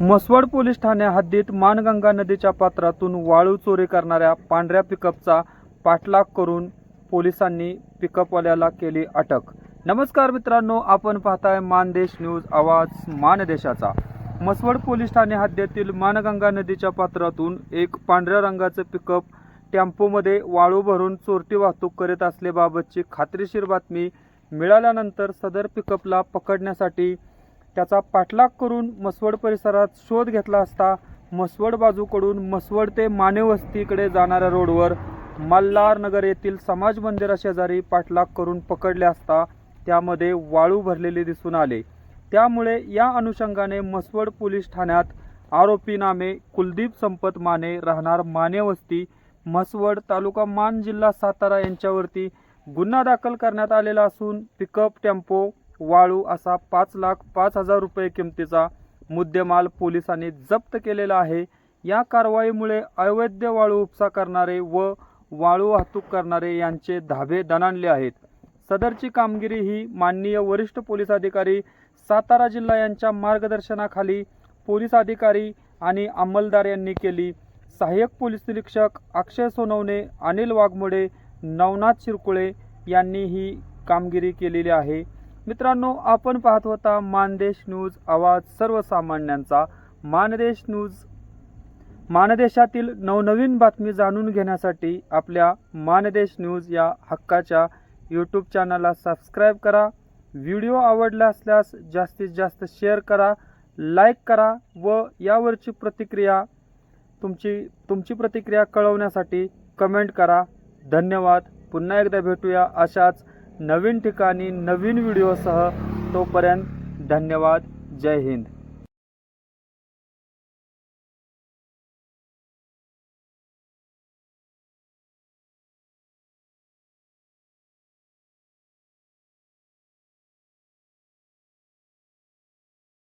Mhaswad police Thane हद्दीत मानगंगा नदीच्या पात्रातून वाळू चोरी करणाऱ्या पांढऱ्या पिकअपचा पाठलाग करून पोलिसांनी पिकअपवाल्याला केली अटक. नमस्कार मित्रांनो आपण पाहताय मानदेश न्यूज आवाज मानदेशाचा. म्हसवड पोलीस ठाणे हद्दीतील मानगंगा नदीच्या पात्रातून एक पांढऱ्या रंगाचं पिकअप टेम्पोमध्ये वाळू भरून चोरटी वाहतूक करीत असल्याबाबतची खात्रीशीर बातमी मिळाल्यानंतर सदर पिकअपला पकडण्यासाठी त्याचा पाठलाग करून मसवड परिसरात शोध घेतला असता मसवड बाजूकडून मसवड ते मानेवस्तीकडे जाणाऱ्या रोडवर मल्हार नगर येथील समाज मंदिरा शेजारी पाठलाग करून पकडले असता त्यामध्ये वाळू भरलेले दिसून आले. त्यामुळे या अनुषंगाने मसवड पोलीस ठाण्यात आरोपी नामे कुलदीप संपत माने राहणार मानेवस्ती म्हसवड तालुका मान जिल्हा सातारा यांच्यावरती गुन्हा दाखल करण्यात आलेला असून पिकअप टेम्पो वाळू असा पाच लाख पाच हजार रुपये किमतीचा मुद्देमाल पोलिसांनी जप्त केलेला आहे. या कारवाईमुळे अवैध वाळू उपसा करणारे व वाळू वाहतूक करणारे यांचे धाबे दणाणले आहेत. सदरची कामगिरी ही माननीय वरिष्ठ पोलीस अधिकारी सातारा जिल्हा यांच्या मार्गदर्शनाखाली पोलीस अधिकारी आणि अंमलदार यांनी केली. सहाय्यक पोलीस निरीक्षक अक्षय सोनवणे अनिल वाघमोडे नवनाथ शिरकुळे यांनी ही कामगिरी केलेली आहे. मित्रांनो आपण पाहत होता मानदेश न्यूज आवाज सर्वसामान्यांचा. मानदेश न्यूज मानदेशातील नवनवीन बातमी जाणून घेण्यासाठी आपल्या मानदेश न्यूज या हक्काच्या यूट्यूब चॅनलला सबस्क्राईब करा. व्हिडिओ आवडला असल्यास जास्तीत जास्त शेअर करा लाईक करा व यावरची प्रतिक्रिया तुमची तुमची प्रतिक्रिया कळवण्यासाठी कमेंट करा. धन्यवाद. पुन्हा एकदा भेटूया अशाच नवीन ठिकाणी नवीन व्हिडिओसह तोपर्यंत धन्यवाद. जय हिंद.